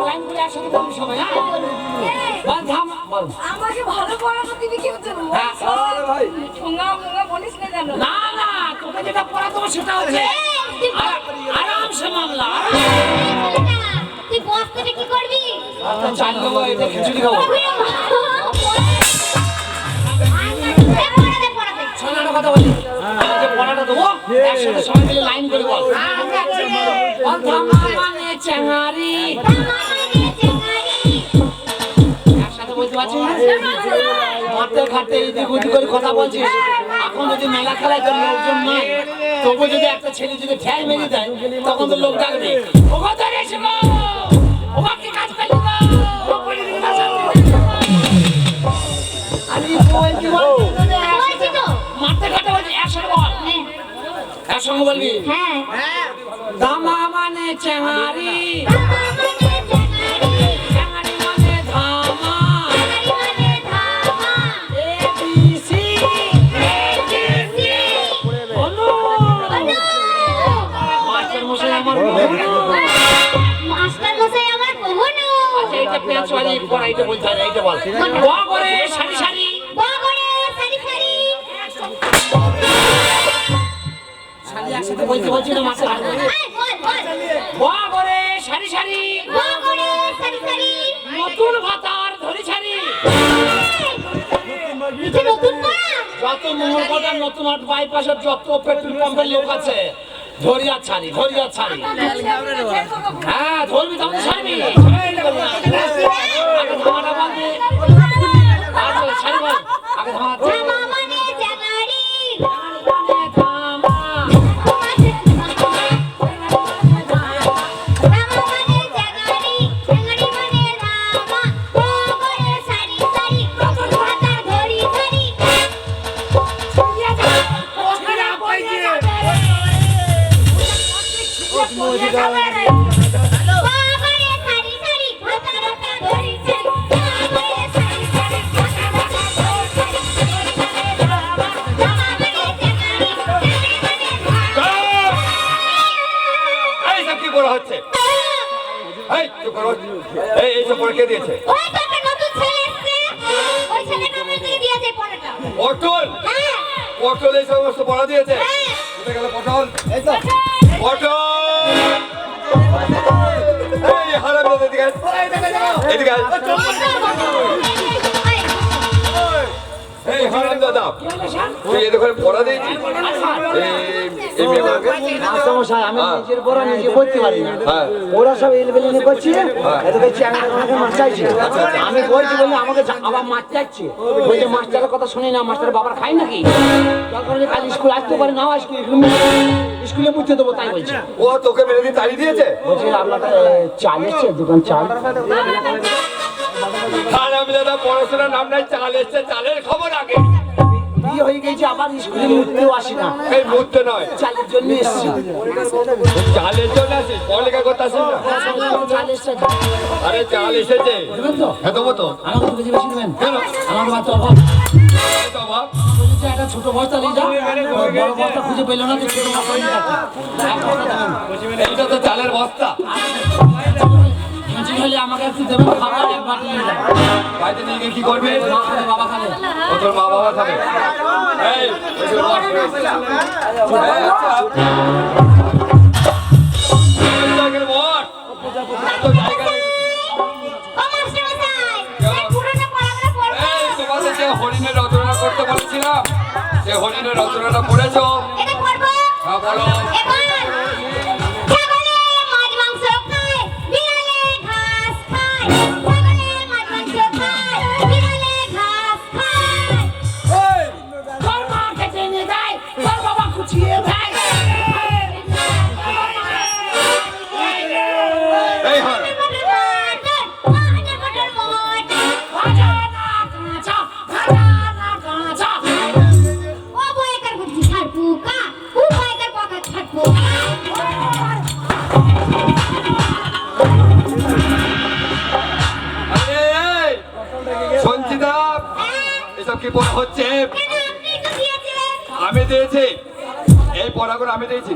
Line করে একসাথে বলবি সবাই হ্যাঁ? বল থাম বল। আমাকে ভালো পড়ানো দিবি কেউ জানো হ্যাঁ। ঠোঙা মোঙা বলিস না জানো না না তোকে যেটা পড়া সেটা হচ্ছে আরামসে মামলা তুই বস্তাটা কি করবি? আচ্ছা, চাল দেবো এটা খিচুড়ি খাব। পড়াতে। পড়াতে শোন একটা কথা বলি। যে পড়াটা দেবো একসাথে সবাই মিলে লাইন করে বল। বল থামা। মানে চেঙারি একসাথে বলতে পারছিস না? মাঠে ঘাটে এদিক ওদিক করে কথা বলছিস এখন যদি মেলা খেলায় তোর লোকজন নেই তবু যদি একটা ছেলে যদি ঠ্যাং মেরে দেয় তখন তো লোক ডাকবে। কাজ ও মাঠে ঘাটে বলছি বল। একসঙ্গে বলবি? হ্যাঁ। দামা মানে চেঙারি চেঙারি মানে ধামা। এ বি সি একসাথে বলতে বলছি মাস্টার আয় বল বল। করে সারি সারি। সারি সারি। নতুন ভাতার ধরি ছাড়ি নিচে নতুন পড়া নতুন হাট বাইপাসের যত পেট্রোল পাম্পের লোক আছে ধরিয়া ছাড়ি ধরিয়া ছাড়ি। হ্যাঁ ধরবি তখন ছাড়বি। আগে ধামাটা আচ্ছা ছাড়ি আগে ধামা দাদা? তুই পড়া এই মেয়েগুলোকে? আমি হ্যাঁ। নিজের পড়া নিজে করতে পারি না। হ্যাঁ। ওরা সব এলবেলিনে করছে এতে দেখছি আমি বলছি বলে আমাকে আবার মার বলছে মাস্টারের কথা শুনি না মাস্টার বাবার খাই নাকি? তখন কাল স্কুল আসতে পারে নাও আজকে স্কুলে বুঝতে দেবো তাই বলছে। ও তোকে মেরে দিয়ে তাড়িয়ে দিয়েছে? বলছে আপনার চাল এসছে দোকান চাল। হারাম দাদা পড়াশোনার নাম নাই চাল এসছে চালের খবর হয়ে গেছে আবার স্কুলে মুখতেও আসি না। এই মুহূর্তে নয়। চালের জন্য এসছি। চালের জন্য আসিস পড়ালেখা করতে আসিস না? আরে চাল এসেছে। হ্যাঁ তো আমাকে দু কেজি বেশি দেবেন? কেন? আমার অভাব। এই তো বলছে একটা ছোট বস্তা নিয়ে যাও বড় বস্তা খুঁজে পেল না তো ছোট বস্তা। নিয়ে যাও এইটা তো চালের বস্তা। কেঁচি হলে আমাকে একটু দেবেন খাবার এক বাটি নিয়ে বাড়িতে নিয়ে গিয়ে কি করবে? মা খাবে বাবা খাবে। ও তোর মা বাবা খাবে। এই হরিণের রচনা করতে বলেছিলাম সে হরিণের রচনাটা পড়ব? হ্যাঁ বলো। কি মনে হচ্ছে? আমি দিয়েছি। এই পড়াগুলো আমি দিয়েছি।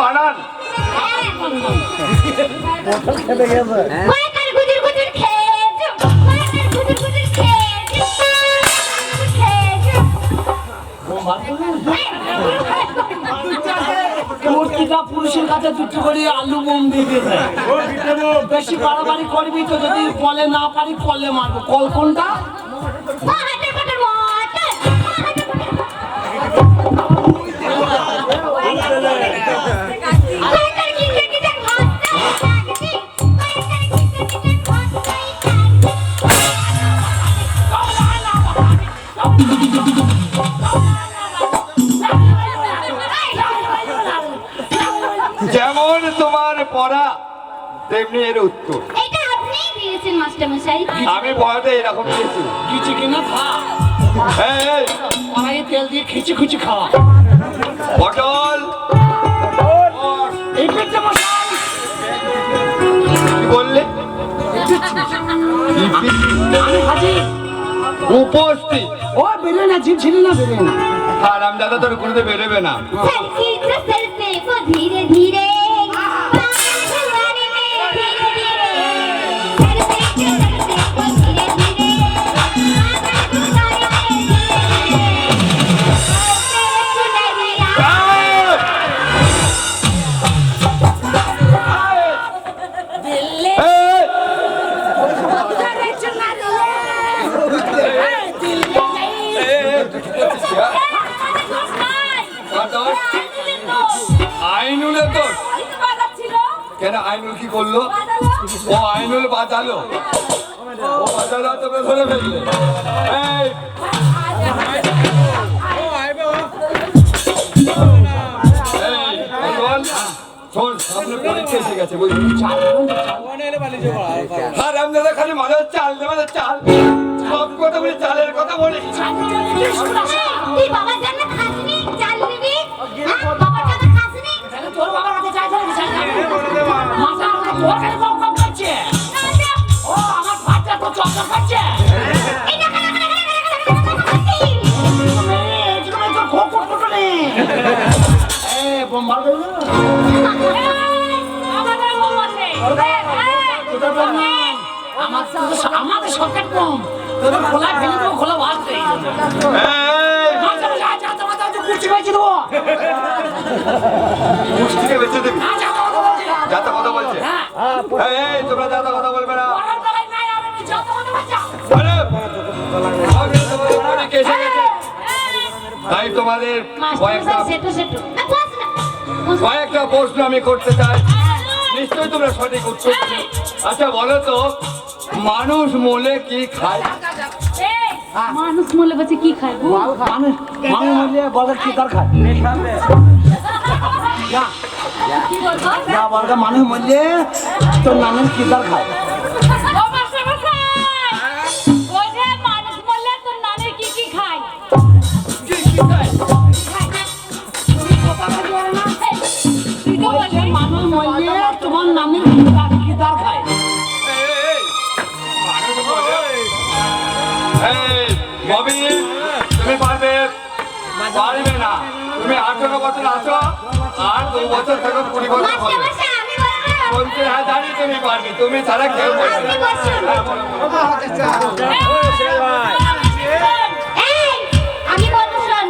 বানান। খেলে গেছে। মূর্তিটা পুরুষের কাছে দুটো করে আলু বোম দিয়ে দিয়েছে বেশি বাড়াবাড়ি করবি তো যদি কলে না পারি কলে মারবো। কল কোনটা? এমনি এর উত্তর এটা আপনি দিয়েছেন মাস্টার মশাই আমি বড়তে এরকম দিয়েছি কিছু কিনা খা এই তেল দিয়ে খিচি খুচি খা পটল এই পেটে মশাই বললে উপস্থিত ও বেরো না জিভ ছিল না বেরো না আর আমি দাদা তোর কোনো বেরোবে না ধীরে ধীরে আর আমাদের খালি মাথার চাল মাথার চাল সব কথা বলি কথা বলি তুই বাবার জন্য খাসনি চাল আমাদের সরকার কম তোদের খোলা ফেলে দেবো খোলা ভাত তোমার কথা হ্যাঁ বলবে না। তাই তোমাদের কয়েকটা প্রশ্ন আমি করতে চাই নিশ্চয়ই তোমরা সঠিক উত্তর আচ্ছা বলো তো মানুষ মলে কি খায়? মানুষ মলে বলছে কি খায়? মানুষ মানুষ মরলে বলগা কি দরকার? যা কি বলব যা বলগা মানুষ মরলে তোর নামের কি তোর খায়? তোমার নামের তুমি পারবে? পারবে না। তুমি আঠেরো বছর আছো? আর দু বছর থেকে কুড়ি বছর হবে মাস্টারমশাই হ্যাঁ বলব তুমি পারবে। তুমি ছাড়া কেউ। হ্যাঁ, আমি বলব শোন।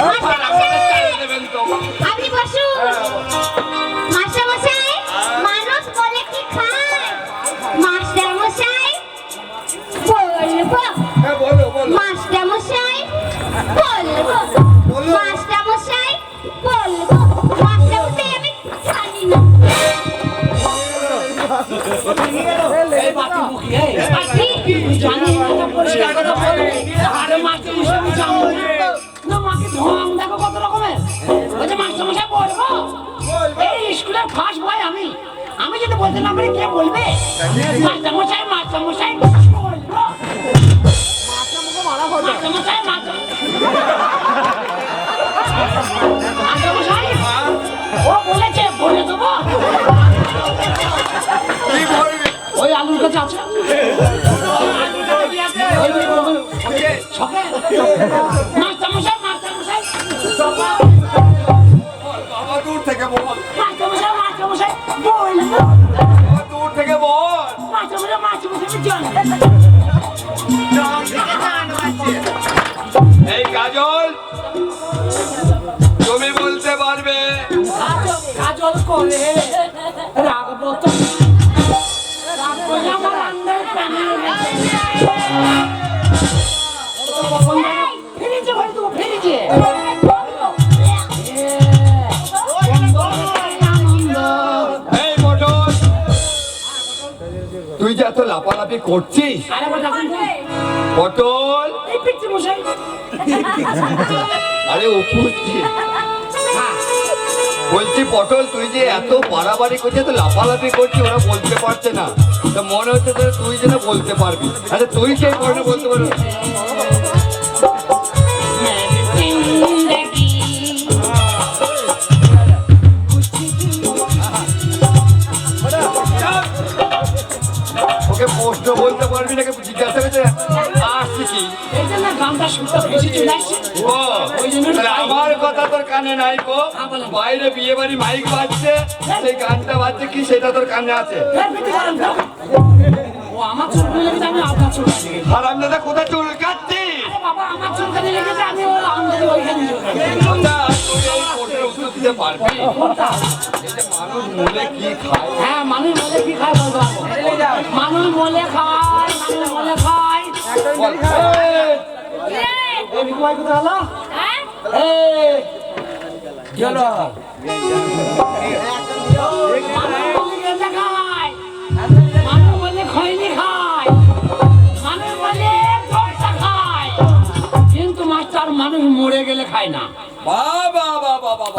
আমাদের চালিয়ে দেবেন তো? আপনি বসুন মাস্টারমশাই মানুষ মলে কি খায়? মাস্টারমশাই বলব। হ্যাঁ বলো বলব। স্কুলের ফার্স্ট বয় আমি। আমি যদি বলতে না পারি কে বলবে? মাস্টার মশাই মাস্টার মশাই বলব। মাস্টার মশাই মাস্টার মাস্টার মশাই ও বলেছে বলে দেবো। ওই আলুর কাছে আছে। বাবা দূর থেকে বল মশাই বাবা দূর থেকে বল। মাছ চল। এই কাজল তুমি বলতে পারবে। কাজল করে রাখব এত করছিস? পটল? আরে উপস্থিত বলছি পটল তুই যে এত বাড়াবাড়ি করছিস এত লাফালাফি করছিস ওরা বলতে পারছে না। তো মনে হচ্ছে তুই যেন বলতে পারবি। আচ্ছা তুই কে করে বলতে পারবি? বাইরে বিয়ে বাড়ি মাইক বাজছে, সেই গানটা বাজছে কি সেটা তোর কানে আছে? চুল কোথায় চুল মানুষ হ্যাঁ মানুষ মলে খায় পারব মানুষ মলে মানুষ মলে খায়। কিন্তু মাস্টার মানুষ মরে গেলে খায় না বাহ, বাহ, বাহ, বাহ,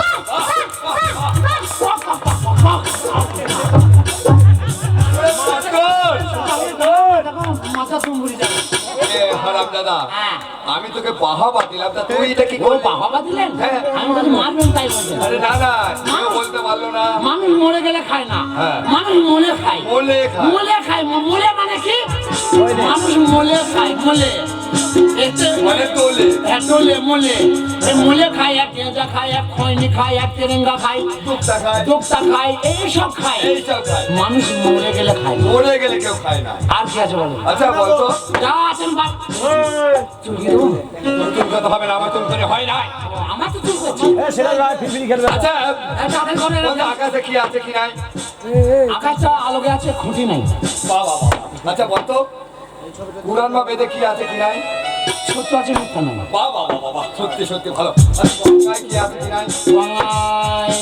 দাদা হ্যাঁ। আমি তোকে বাহাবা দিলাম। তা তুই এটা কি করে বাহাবা দিলেন? হ্যাঁ। আমি তো মারবেন তাই বলছেন। আরে না না কেউ বলতে পারল না। মানুষ মরে গেলে খায় না। হ্যাঁ। মানুষ মলে খায়। বলে খায়। মলে খায় মরে মলে মানে কি? মানুষ মলে খায় মলে। মানে তোলে। হ্যাঁ, দোলে এই মলে খায় এক গেঁজা খায় এক খৈনি খায় এক তেরেঙ্গা খায় টুকটা খায়। দোক্তা খায় এইসব খায়। এইসব খায়। মানুষ মরে গেলে খায় মরে গেলে কেউ খায় না। আর কি আছে বলো? আচ্ছা বলতো? যা আছেন বাপ চুরিয়ে দেবো। তোর চুল কথা হবে না আমার চুল করে হয় নাই। আমার তো চুল করছে। আচ্ছা এই তাদের ঘরে বলতো আকাশে কি আছে কি নাই? আকাশটা আলোকে আছে খুঁটি নাই। বাহ বাহ। আচ্ছা বলতো? পুরাণ বা বেদে কি আছে কি নাই সত্য আছে মিথ্যা না বাহ বাহ, বাহ সত্যি সত্যি ভালো আচ্ছা, গঙ্গায় কি আছে কি নাই গঙ্গায়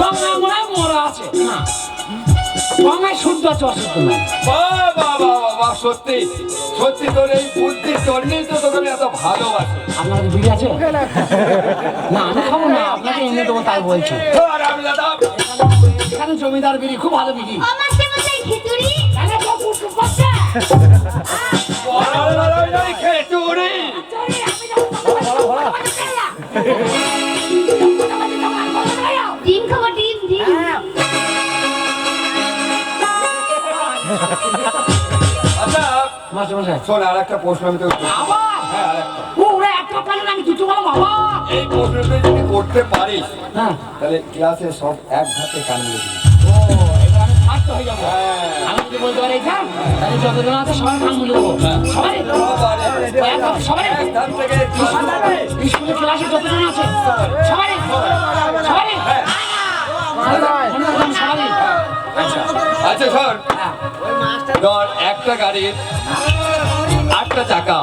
গঙ্গায় মনে হয় মরা আছে না গঙ্গায় শুদ্ধ আছে অশুদ্ধ না বাহ বাহ বাহ বাহ, বাহ সত্যি সত্যি তোর এই বুদ্ধির জন্যই তো তোকে আমি এত ভালোবাসি আপনার বিড়ি আছে না আমি খাব না আপনাকে এনে দেবো তাই বলছি আর আমি দাদা এখানে জমিদার বিড়ি খুব ভালো বিড়ি করছে। খেচুড়ি ডিম খাব ডিম ডিম আচ্ছা মাস্টার মশাই শোন আর একটা প্রশ্ন আমি তোকে। হ্যাঁ আর একটা এই প্রশ্নটা যদি করতে পারিস হ্যাঁ তাহলে ক্লাসে সব এক হাতে কান দিবি ও এবার আমি ফার্স্ট হয়ে যাব হ্যাঁ বলতে পারি এটা তাহলে যতজন আছে সবাই কান দেবো। সবাই? সবাই স্কুলের ক্লাসে যতজন আছে সবাই? সবাই? সবাই আচ্ছা হ্যাঁ ধর একটা গাড়ির আটটা চাকা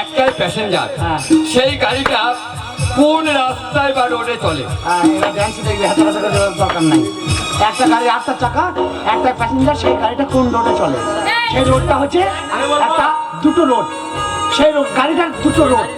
একটাই প্যাসেঞ্জার। হ্যাঁ। সেই গাড়িটা কোন রাস্তায় বা রোডে চলে? হ্যাঁ, দরকার নাই। একটা গাড়ি আটটা চাকা একটা প্যাসেঞ্জার সেই গাড়িটা কোন রোডে চলে? সেই রোডটা হচ্ছে একটা দুটো রোড সেই রোড গাড়িটার দুটো রোড